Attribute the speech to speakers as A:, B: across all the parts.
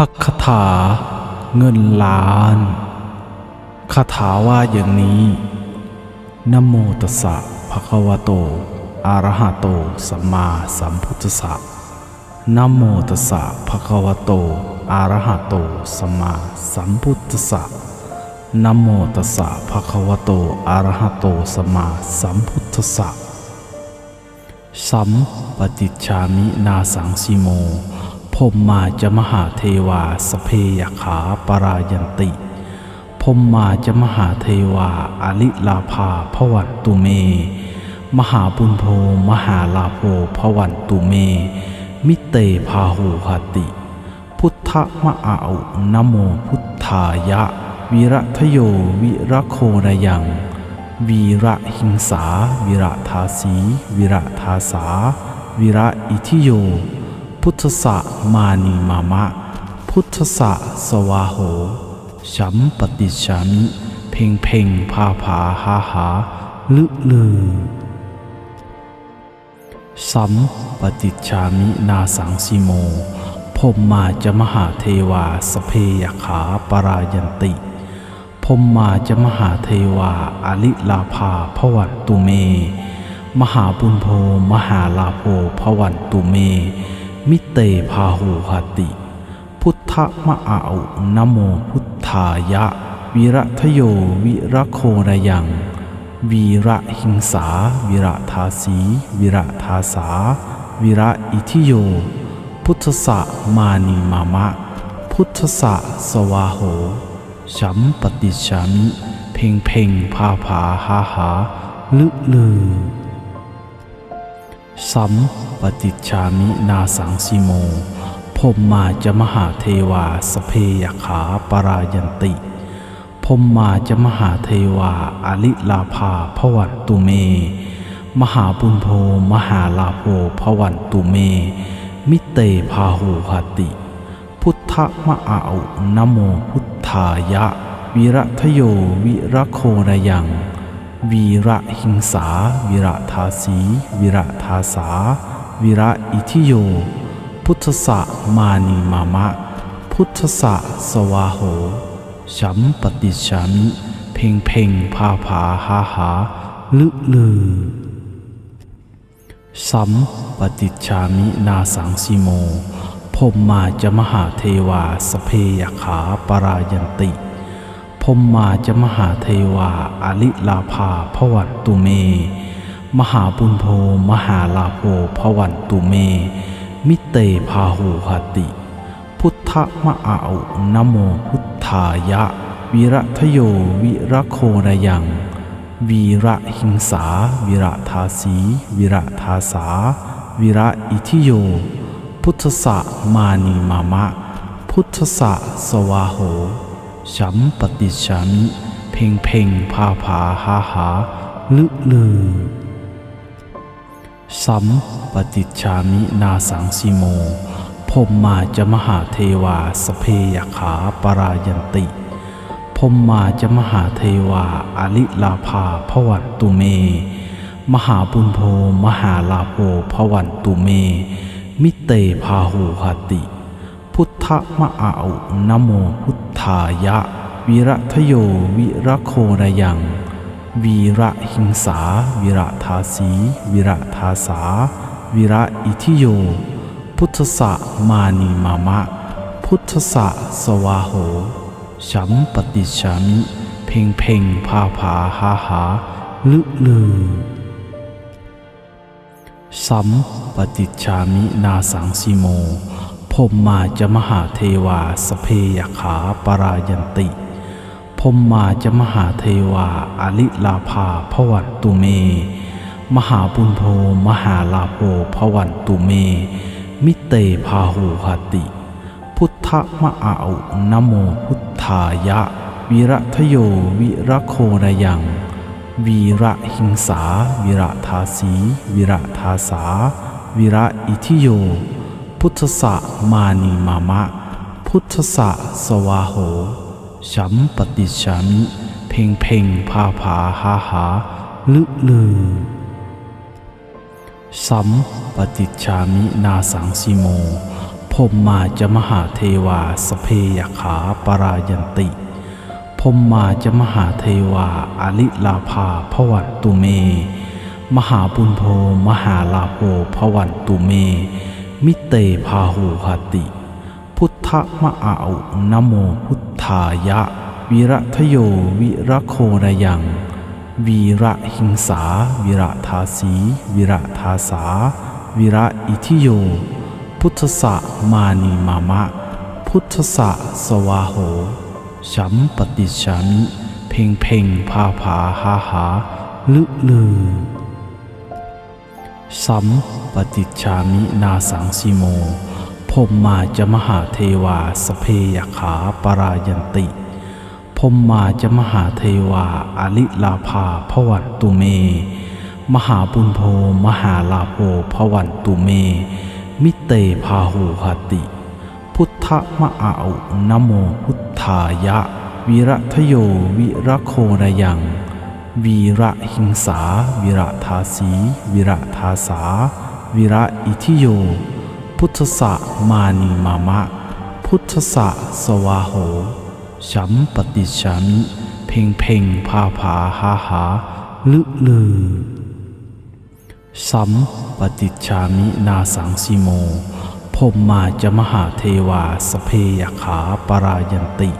A: หักคาถาเงินล้านคาถาว่าอย่างนี้นโมตัสสะภะคะวะโตอะระหะโตสัมมาสัมพุทธัสสะนโมตัสสะภะคะวะโตอะระหะโตสัมมาสัมพุทธัสสะนโมตัสสะภะคะวะโตอะระหะโตสัมมาสัมพุทธัสสะสัมปฏิจจามินาสังสิโม พมมาจะมหาเทวาสเพยขาปรายันติพมมาจะมหาเทวาอลิลาภาพวันตุเม มหาบุญโพมหาลาโภพวันตุเม มิเตพาหูหติ พุทธมะอาอุนโมพุทธายะ วิรัทโยวิระโคนยัง วีระหิงสา วิระทาสี วิระทาสา วิระอิทิโย พุทธสะมานีมามะ พุทธสะสวาโหฉัมปฏิชามิเพ่งเพ่งพาผาหาหาลึลือสัมปฏิจจามินาสังสิโมพมมาจะมหาเทวาสเพยขาปรายันติพมมาจะมหาเทวาอลิลาภาพวันตุเม มหาบุญโพมหาลาโภพวันตุเม มิเตพาหูหติ พุทธมะอาอุนโมพุทธายะ วิระทโยวิระโคนายัง วีระหิงสา วิระทาสี วิระทาสา วิระอิทิโย พุทธสะมานีมามะ พุทธสะสวาโหฉัมปฏิชามิ เพ่งเพ่งพาผาหาหาลึลือ สัมปฏิจจามินาสังสิโมพมมาจะมหาเทวาสเพยขาปรายันติพมมาจะมหาเทวาอลิลาภาพวันตุเม มหาบุญโพมหาลาโภพวันตุเม มิเตพาหูหติ พุทธมะอาอุนโมพุทธายะ วิระทโยวิรโคนายัง วีระหิงสา วิระทาสี วิระทาสา วิระอิทิโย พุทธสะมานีมามะ พุทธสะสวาโหฉัมปฏิชามิเพ่งเพ่งพาผาหาหาลึลือสัมปฏิจจามินาสังสิโมพมมาจะมหาเทวาสเพยขาปรายันติ พมมาจะมหาเทวาอลิลาภาพวันตุเม มหาบุญโพมหาลาโภพวันตุเม มิเตพาหูหติ พุทธมะอาอุนโมพุทธายะ วิระทโยวิระโคนายัง วีระหิงสา วิระทาสี วิระทาสา วิระอิทิโย พุทธสะมานีมามะ พุทธสะสวาโห ฉัมปฏิชามิเพ่งเพ่งพาผาหาหาลึลือสัมปฏิจจามินาสังสิโมพมมาจะมหาเทวาสเพยขาปรายันติพมมาจะมหาเทวาอลิลาภาพวันตุเม มหาบุญโพมหาลาโภพวันตุเม มิเตพาหูหติ พุทธมะอาอุนโมพุทธายะ วิระทโยวิระโคนายัง วีระหิงสา วิระทาสี วิระทาสา วิระอิทิโย พุทธสะมานีมามะ พุทธสะสวาโหฉัมปฏิชามิเพ่งเพ่งพาผาหาหาลึลือสัมปฏิจจามินาสังสิโม พมมาจะมหาเทวาสเพยขาปรายันติพมมาจะมหาเทวาอลิลาภาพวันตุเม มหาบุญโพมหาลาโภพวันตุเม มิเตพาหูหติ พุทธมะอาอุนโมพุทธายะ วิระทโยวิระโคนยัง วีระหิงสา วิระทาสี วิระทาสา วิระอิทิโย พุทธสะมานีมามะ พุทธสะสวาโหฉัมปฏิชามิเพ่งเพ่งพาผาหาหาลึลือสัมปฏิจจามินาสังสิโมพมมาจะมหาเทวาสเพยขาปรายันติพมมาจะมหาเทวาอลิลาภาพวันตุเม มหาบุญโพมหาลาโภพวันตุเม มิเตพาหูหติ พุทธมะอาอุนโมพุทธายะ วิระทโยวิระโคระยัง วีระหิงสา วิระทาสี วิระทาสา วิระอิทิโย พุทธสะมานีมามะ พุทธสะสวาโหฉัมปฏิชามิเพ่งเพ่งพาผาหาหาลึลือ สัมปฏิชามินาสังสิโมพมมาจะมหาเทวาสเพยขาปรายันติพมมาจะมหาเทวาอลิลาภาพวันตุเม มหาบุญโพมหาลาโภพวันตุเม มิเตพาหูหติ พุทธมะอาอุนโมพุทธายะ วิระทโยวิรโคระยัง วีระหิงสา วิระทาสี วิระทาสา วิระอิทิโย พุทธสะมานีมามะ พุทธสะสวาโหฉัมปฏิชามิเพ่งเพ่งพาผาหาหาลึลือสัมปฏิชามินาสังสิโมพมมาจะมหาเทวาสเพยขาปรายันติ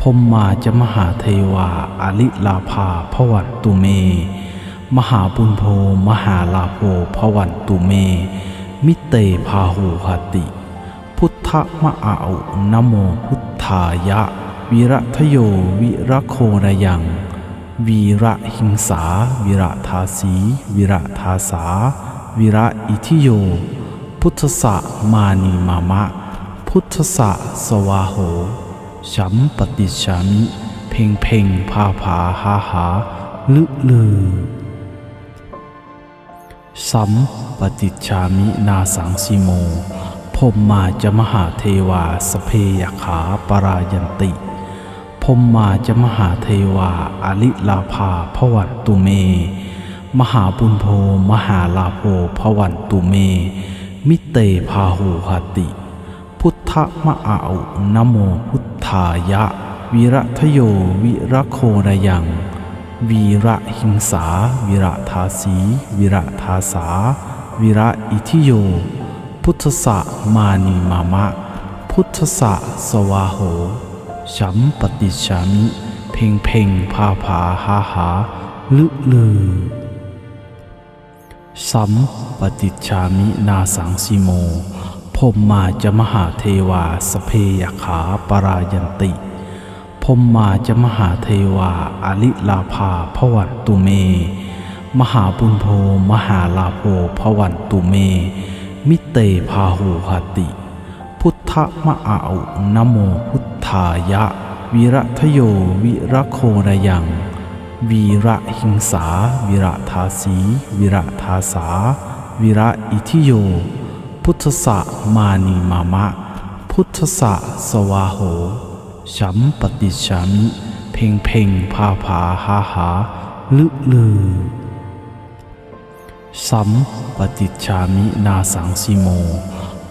A: พมมาจะมหาเทวาอลิลาภาพวันตุเม มหาบุญโพมหาลาโภพวันตุเม มิเตพาหูหติ พุทธมะอาอุนโมพุทธายะ วิระทโยวิระโคระยัง วีระหิงสา วิระทาสี วิระทาสา วิระอิทิโย พุทธสะมานีมามะ พุทธสะสวาโห ฉัมปฏิชามิเพ่งเพ่งพาผาหาหาลึลือสัมปฏิชามินาสังสิโมพมมาจะมหาเทวาสเพยขาปรายันติพมมาจะมหาเทวาอลิลาภาพวันตุเม มหาบุญโพมหาลาโภพวันตุเม มิเตพาหูหติ พุทธมะอาอุนโมพุทธายะ วิระทโยวิระโคระยัง วีระหิงสา วิระทาสี วิระทาสา วิระอิทิโย พุทธสะมานีมามะ พุทธสะสวาโหฉัมปฏิชามิเพ่งเพ่งพาผาหาหาลึลือสัมปฏิชามินาสังสิโม มมาจะมหาเทวาสเพยขาปรายันติพมมาจะมหาเทวาอลิลาภาพวันตุเม มหาบุญโพมหาลาโภพวันตุเม มิเตพาหูหติ พุทธมะอาอุนโมพุทธายะ วิระทโยวิระโคระยัง วีระหิงสา วิระทาสี วิระทาสา วิระอิทิโย พุทธสะมานีมามะ พุทธสะสวาโหฉัมปฏิชามิ เพ่งเพ่งพาผาหาหาลึลือสัมปฏิชามินาสังสิโม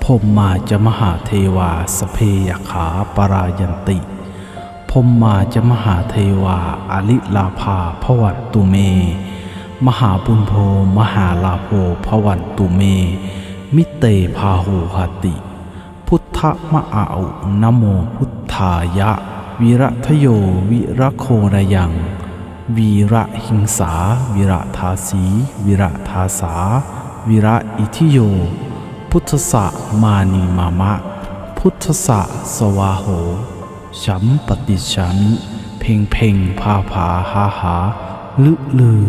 A: พมมาจะมหาเทวาสเพยขาปรายันติพมมาจะมหาเทวาอลิลาภาพวันตุเม มหาบุญโพมหาลาโภพวันตุเม มิเตพาหูหติ พุทธมะอาอุนโมพุทธายะ วิระทโยวิระโคระยัง วีระหิงสา วิระทาสี วิระทาสา วิระอิทิโย พุทธสะมานีมามะ พุทธสะสวาโหฉัมปฏิชามิ เพ่งเพ่งพาผาหาหาลึลือ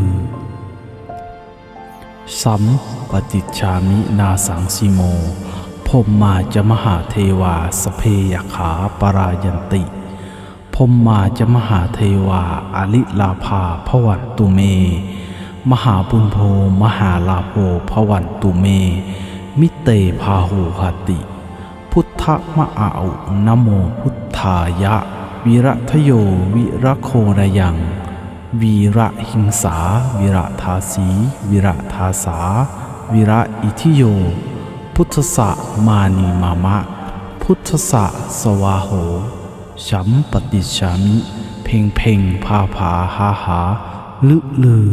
A: สัมปฏิชามินาสังสิโมพมมาจะมหาเทวาสเพยขาปรายันติพมมาจะมหาเทวาอลิลาภาพวันตุเม มหาบุญโพมหาลาโภพวันตุเม มิเตพาหูหติ พุทธมะอาอุนโมพุทธายะ วิระทโยวิระโคระยัง วีระหิงสา วิระทาสี วิระทาสา วิระอิทิโย พุทธะมานีมามะ พุทธะสวาโหฉัมปฏิชามิเพ่งเพ่งพาผาหาหาลึลือ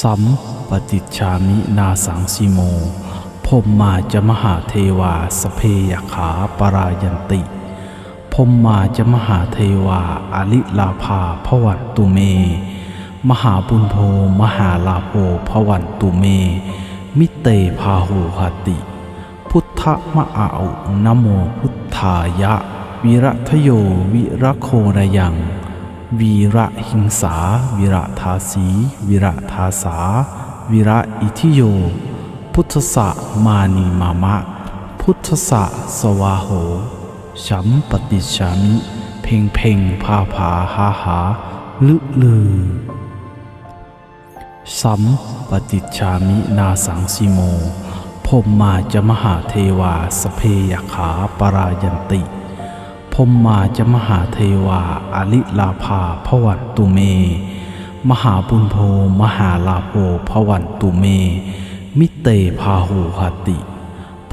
A: สัมปฏิชามินาสังสิโมพมมาจะมหาเทวาสเพยขาปรายันติ พมมาจะมหาเทวาอลิลาภาพวันตุเม มหาบุญโพมหาลาโภพวันตุเม มิเตพาหูหติ พุทธมะอาอุนโมพุทธายะ วิรัทโยวิระโคระยัง วีระหิงสา วิระทาสี วิระทาสา วิระอิทิโย พุทธะมานีมามะ พุทธะสวาโห ฉัมปฏิชามิเพ่งเพ่งพาผาหาหาลึลือสัมปฏิชามินาสังสิโมพมมาจะมหาเทวาสเพยขาปรายันติพมมาจะมหาเทวาอลิลาภาพวันตุเม มหาบุญโพมหาลาโภพวันตุเม มิเตพาหูหติ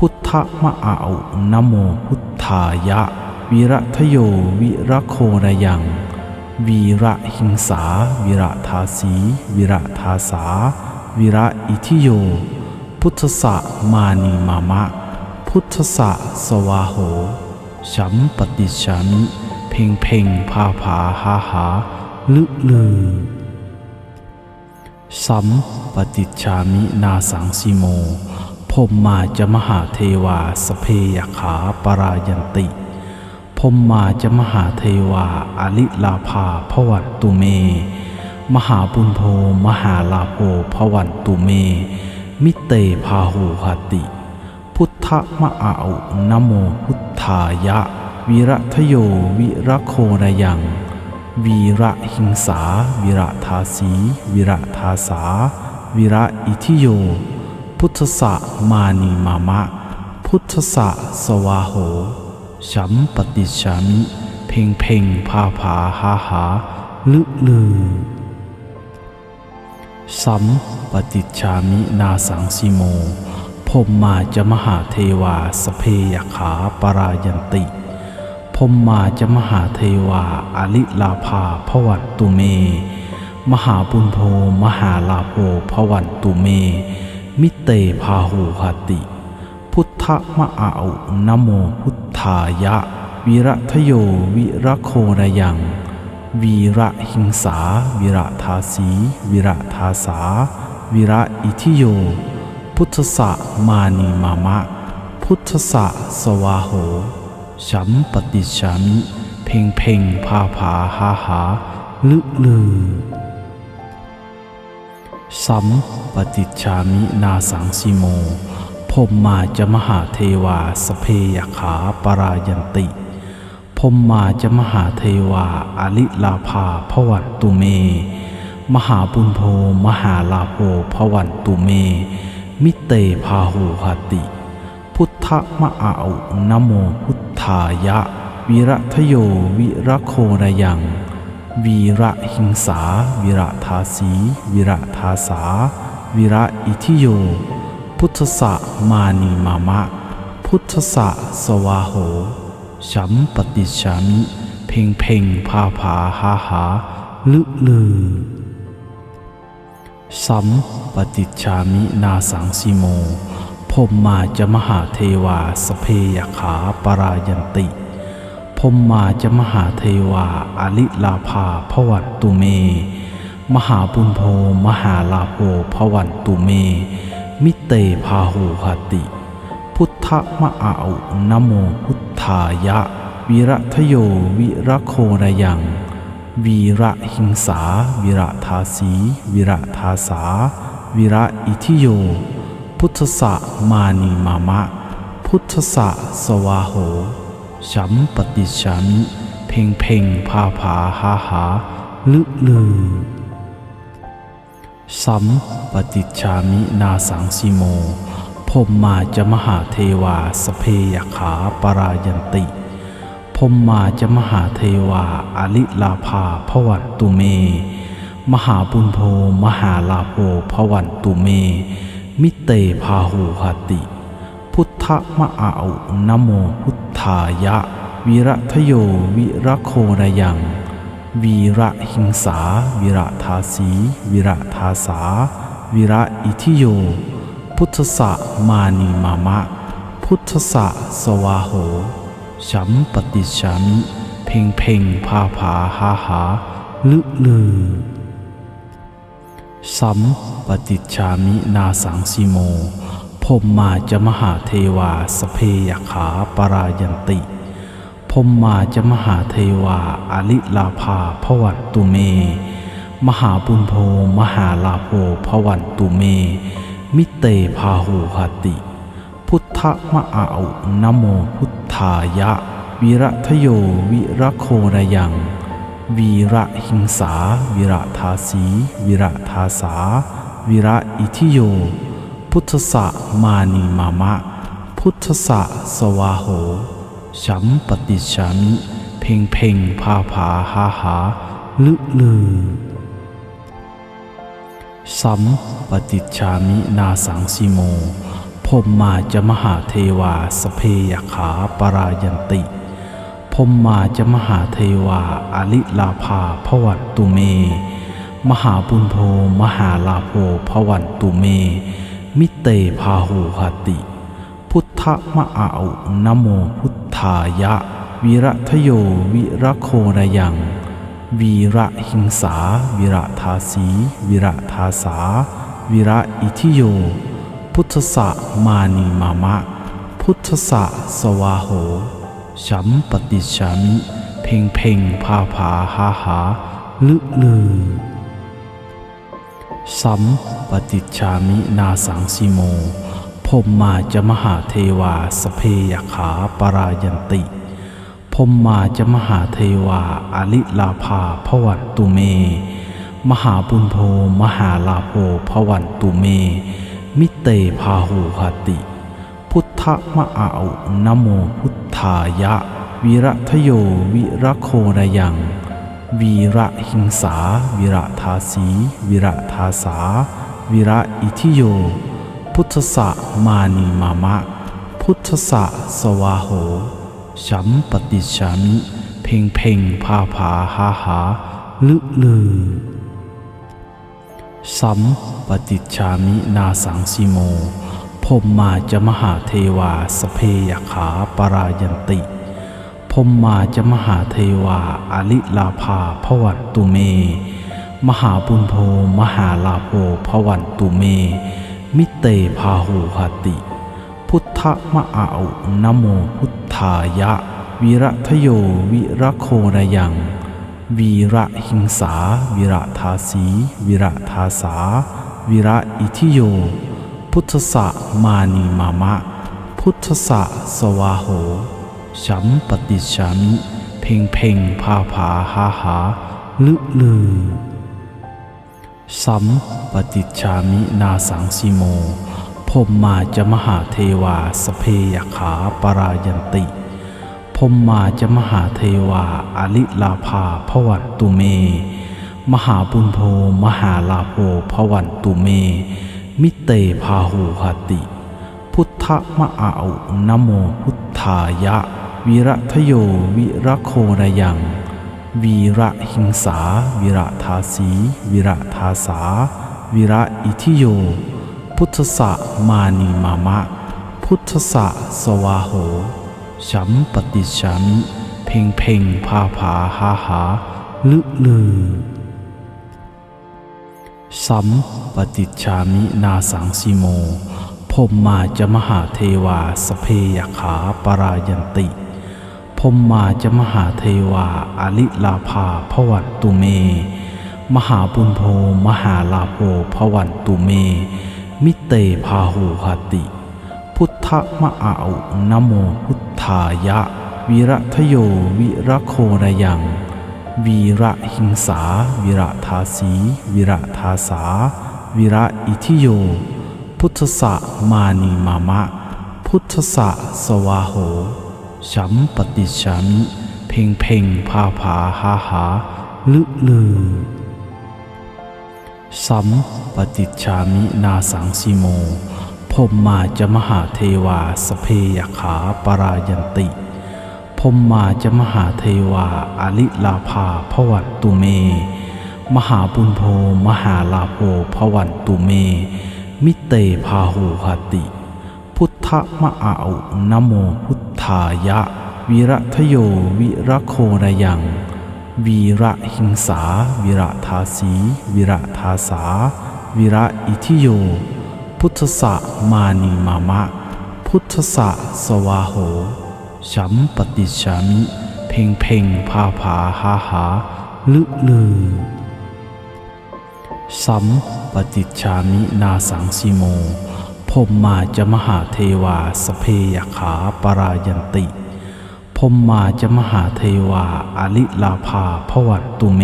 A: พุทธมะอาอุนโมพุทธายะ วิรัทโยวิระโคระยัง วีระหิงสา วิระทาสี วิระทาสา วิระอิทิโย พุทธะมานีมามะ พุทธะสวาโหฉัมปฏิชามิเพ่งเพ่งพาผาหาหาลึลือสัมปฏิชามินาสังสิโม พมมาจะมหาเทวาสเพยขาปรายันติพมมาจะมหาเทวาอลิลาภาพวันตุเม มหาบุญโพมหาลาโภพวันตุเม มิเตพาหูหติ พุทธมะอาอุนโมพุทธายะ วิรัทโยวิระโคระยังวีระหิงสา วิระทาสี วิระทาสา วิระอิทิโย พุทธะมานีมามะ พุทธะสวาโหฉัมปฏิชามิ เพ่งเพ่งพาผาหาหาลึลือสัมปฏิชามินาสังสิโมพมมาจะมหาเทวาสเพยขาปรายันติพมมาจะมหาเทวาอลิลาภาพวันตุเม มหาบุญโพมหาลาโภพวันตุเม มิเตพาหูหติ พุทธมะอาอุนโมพุทธายะ วิรัทโยวิระโคระยัง วีระหิงสา วิระทาสี วิระทาสา วิระอิทิโย พุทธะมานีมามะ พุทธะสวาโหฉัมปฏิชามิเพ่งเพ่งพาผาหาหาลึลือ สัมปฏิชามินาสังสิโมพมมาจะมหาเทวาสเพยขาปรายันติพมมาจะมหาเทวาอลิลาภาพวันตุเม มหาบุญโพมหาลาโภพวันตุเม มิเตพาหูหติ พุทธมะอาอุนโมพุทธายะ วิรัทโยวิรโคระยัง วีระหิงสา วิระทาสี วิระทาสา วิระอิทิโย พุทธะมานีมามะ พุทธะสวาโหฉัมปฏิชามิเพ่งเพ่งพาผาหาหาลึลือสัมปฏิชามินาสังสิโมพมมาจะมหาเทวาสเพยขาปรายันติ พมมาจะมหาเทวาอลิลาภาพวันตุเม มหาบุญโพมหาลาโภพวันตุเม มิเตพาหูหติ พุทธมะอาอุนโมพุทธายะ วิรัทโยวิระโคระยังวีระหิงสา วิระทาสี วิระทาสา วิระอิทิโย พุทธะมานีมามะ พุทธะสวาโห ฉัมปฏิชามิเพ่งเพ่งพาผาหาหาลึลือสัมปฏิชามินาสังสิโมพมมาจะมหาเทวาสเพยขาปรายันติพมมาจะมหาเทวาอลิลาภาพวันตุเม มหาบุญโพมหาลาโภพวันตุเม มิเตพาหูหติ มะอาอุนะโมพุทธายะ วิระทโยวิระโคระยัง วีระหิงสา วิระทาสี วิระทาสา วิระอิทิโย พุทธะมานีมามะ พุทธะสวาโหฉัมปฏิชามิเพ่งเพ่งพาผาหาหาลึลือสัมปฏิชามินาสังสิโม พมมาจะมหาเทวาสเพยขาปรายันติพมมาจะมหาเทวาอลิลาภาพวันตุเม มหาบุญโพมหาลาโภพวันตุเม มิเตพาหูหติ พุทธมะอาอุนโมพุทธายะ วิระทโยวิระโครยัง วีระหิงสา วิระทาสี วิระทาสา วิระอิทิโย พุทธะมานีมามะ พุทธะสวาโหฉัมปฏิชามิเพ่งเพ่งพาผาหาหาลึลือสัมปฏิชามินาสังสิโมพมมาจะมหาเทวาสเพยขาปรายันติพมมาจะมหาเทวาอลิลาภาพวันตุเม มหาบุญโพมหาลาโภพวันตุเม มิเตพาหูหติ พุทธมะอาอุนโมพุทธายะ วิระทโยวิระโครยัง วีระหิงสา วิระทาสี วิระทาสา วิระอิทิโย พุทธะมานีมามะ พุทธะสวาโหฉัมปฏิชามิ เพ่งเพ่งพาผาหาหาลึลือ สัมปฏิชามินาสังสิโมพมมาจะมหาเทวาสเพยขาปรายันติพมมาจะมหาเทวาอลิลาภาพวันตุเม มหาบุญโพมหาลาโภพวันตุเม มิเตพาหูหติ พุทธมะอาอุนโมพุทธายะ วิระทโยวิรโครยัง วีระหิงสา วิระทาสี วิระทาสา วิระอิทิโย พุทธะมานีมามะ พุทธะสวาโหฉัมปฏิชามิ เพ่งเพ่งพาผาหาหาลึลือสัมปฏิชามินาสังสิโมพมมาจะมหาเทวาสเพยขาปรายันติ พมมาจะมหาเทวาอลิลาภาพวันตุเม มหาบุญโพมหาลาโภพวันตุเม มิเตพาหูหติ พุทธมะอาอุนโมพุทธายะ วิระทโยวิระโครยัง วีระหิงสา วิระทาสี วิระทาสา วิระอิทิโย พุทธะมานีมามะ พุทธะสวาโห ฉัมปฏิชามิเพ่งเพ่งพาผาหาหาลึลือสัมปฏิชามินาสังสิโมพมมาจะมหาเทวาสเพยขาปรายันติพมมาจะมหาเทวาอลิลาภาพวันตุเม มหาบุญโพมหาลาโภพวันตุเม มิเตพาหูหติ พุทธมะอาอุนโมพุทธายะ วิระทโยวิระโครยัง วีระหิงสา วิระทาสีวิระทาสา วิระอิทิโย พุทธะมานีมามะ พุทธะสวาโหฉัมปฏิชามิเพ่งเพ่งพาผาหาหาลึลือสัมปฏิชามินาสังสิโมพมมาจะมหาเทวาสเพยขาปรายันติ พมมาจะมหาเทวาอลิลาภาพวันตุเม มหาบุญโพมหาลาโภพวันตุเม มิเตพาหูหติ พุทธมะอาอุนโมพุทธายะ วิระทโยวิระโครยัง วีระหิงสา วิระทาสี วิระทาสา วิระอิทิโย พุทธะมานีมามะ พุทธะสวาโห ฉัมปฏิชามิเพ่งเพ่งพาผาหาหาลึลือสัมปฏิชามินาสังสิโมพรหมาจะมหาเทวาสเพยขาปรายันติพรหมาจะมหาเทวาอลิลาภาพวันตุเม มหาบุญโพมหาลาโภพวันตุเม มิเตพาหูหติ ทธมะอาอุนโมพุทธายะ วิระทโยวิระโคระยัง วีระหิงสา วิระทาสี วิระทาสา วิระอิทิโย พุทธะมานีมามะ พุทธะสวาโหฉัมปฏิชามิ เพ่งเพ่งพาผาหาหาลึลือสัมปฏิชามินาสังสิโม พรหมาจะมหาเทวาสเพยขาปรายันติพรหมาจะมหาเทวาอลิลาภาพวันตุเม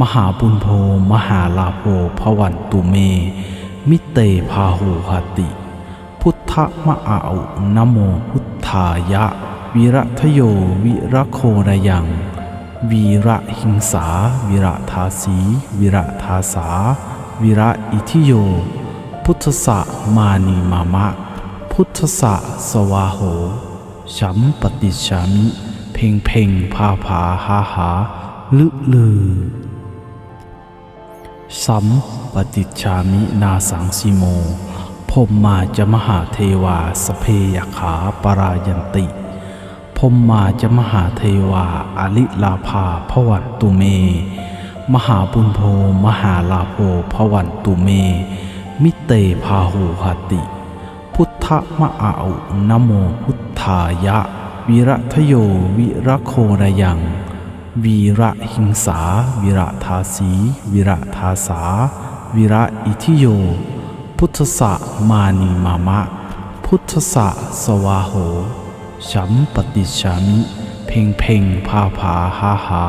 A: มหาบุญโพมหาลาโภพวันตุเม มิเตพาหูหติ พุทธมะอาอุนโมพุทธายะ วิระทโยวิระโคระยังวีระหิงสา วิระทาสี วิระทาสา วิระอิทิโย พุทธะมานีมามะ พุทธะสวาโหฉัมปฏิชามิเพ่งเพ่งพาผาหาหาลึลือสัมปฏิชามินาสังสิโมพรหมาจะมหาเทวาสเพยขาปรายันติพรหมาจะมหาเทวาอลิลาภาพวันตุเม มหาบุญโพมหาลาโภพวันตุเม มิเตพาหูหติ พุทธมะอาอุนโมพุทธายะ วิระทโยวิระโคระยัง วีระหิงสา วิระทาสี วิระทาสา วิระอิทิโย พุทธะมานีมามะ พุทธะสวาโหฉัมปฏิชามิเพ่งเพ่งพาผาหาหา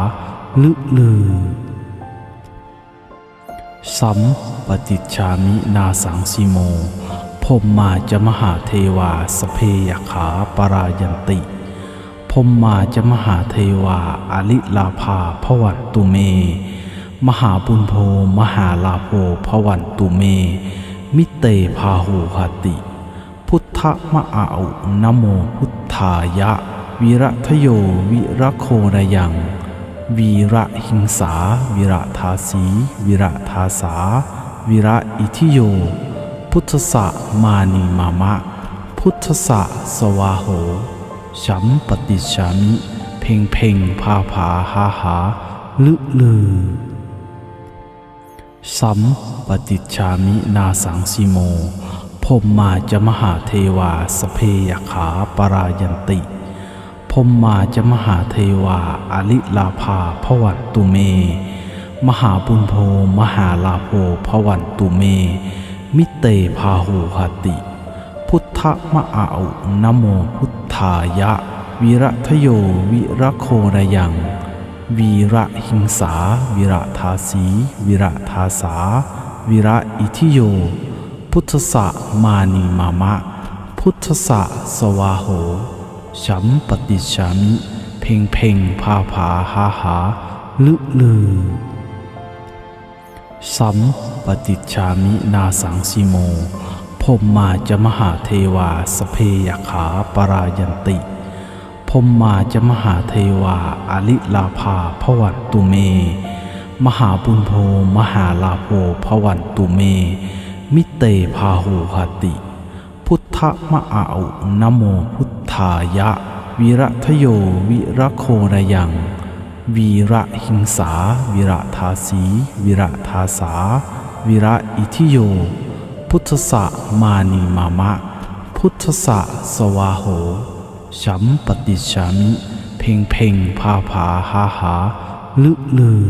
A: ลึลือ สัมปฏิชามินาสังสิโมพรหมาจะมหาเทวาสเพยขาปรายันติพรหมาจะมหาเทวาอลิลาภาพวันตุเม มหาบุญโพมหาลาโภพวันตุเม มิเตพาหูหติ พุทธมะอาอุนโมพุทธายะ วิระทโยวิระโคระยัง วีระหิงสา วิระทาสี วิระทาสา วิระอิทิโย พุทธะมานีมามะ พุทธะสวาโหฉัมปฏิชามิเพ่งเพ่งพาผาหาหาลึลือสัมปฏิชามินาสังสิโมพรหมาจะมหาเทวาสเพยขาปรายันติ พรหมาจะมหาเทวาอลิลาภาพวันตุเม มหาบุญโพมหาลาโภพวันตุเม มิเตพาหูหติ พุทธมะอาอุนโมพุทธายะ วิระทโยวิระโคระยังวีระหิงสา วิระทาสี วิระทาสา วิระอิทิโย พุทธะมานีมามะ พุทธะสวาโห ฉัมปฏิชามิเพ่งเพ่งพาผาหาหาลึลือสัมปฏิชามินาสังสิโมพรหมาจะมหาเทวาสเพยขาปรายันติพรหมาจะมหาเทวาอลิลาภาพวันตุเม มหาบุญโพมหาลาโภพวันตุเม มิเตพาหูหติ พุทธมะอาอุนโมพุทายะ วิระทโย วิระโคระยัง วีระหิงสา วิระทาสี วิระทาสา วิระอิทิโย พุทธะมานีมามะ พุทธะสวาโหฉัมปฏิชามิ เพ่งเพ่งพาผาหาหาลึลือ